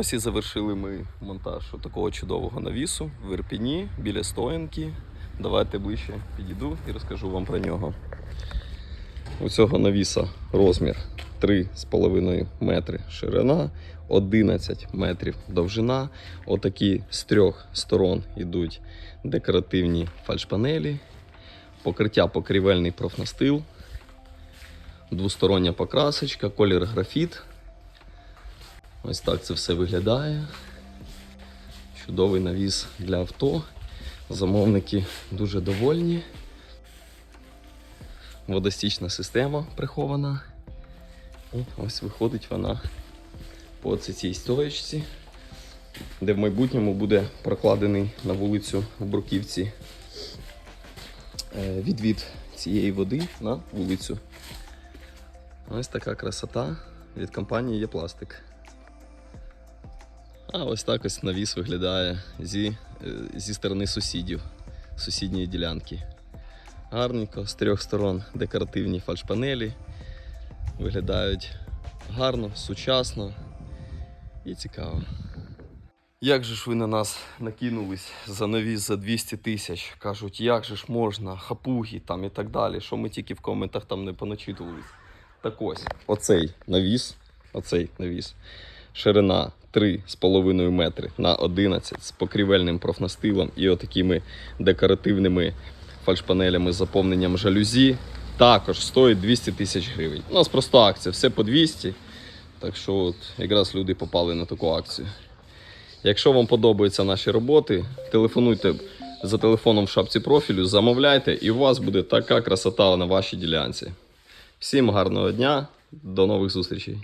Ось і завершили ми монтаж такого чудового навісу в Ірпіні біля стоянки. Давайте ближче підійду і розкажу вам про нього. У цього навіса розмір 3,5 метри ширина, 11 метрів довжина. Отакі з трьох сторон йдуть декоративні фальшпанелі, покриття покрівельний профнастил, двостороння покрасочка, колір графіт. Ось так це все виглядає. Чудовий навіс для авто. Замовники дуже довольні. Водостічна система прихована. І ось виходить вона по цій стоячці, де в майбутньому буде прокладений на вулицю в Бруківці е, відвід цієї води на вулицю. Ось така красота від компанії Єпластик. А ось так ось навіс виглядає зі, е, зі сторони сусідів, сусідньої ділянки. Гарненько, з трьох сторон декоративні фальшпанелі. Виглядають гарно, сучасно і цікаво. Як же ж ви на нас накинулись за навіс за 200 тисяч? Кажуть, як же ж можна, хапуги там і так далі, що ми тільки в коментах там не поначитувались. Так ось, оцей навіс, оцей навіс, ширина 3,5 метри на 11 з покрівельним профнастилом і отакими декоративними фальшпанелями з заповненням жалюзі. Також стоїть 200 тисяч гривень. У нас просто акція, все по 200. Так що от якраз люди попали на таку акцію. Якщо вам подобаються наші роботи, телефонуйте за телефоном в шапці профілю, замовляйте, і у вас буде така красота на вашій ділянці. Всім гарного дня, до нових зустрічей!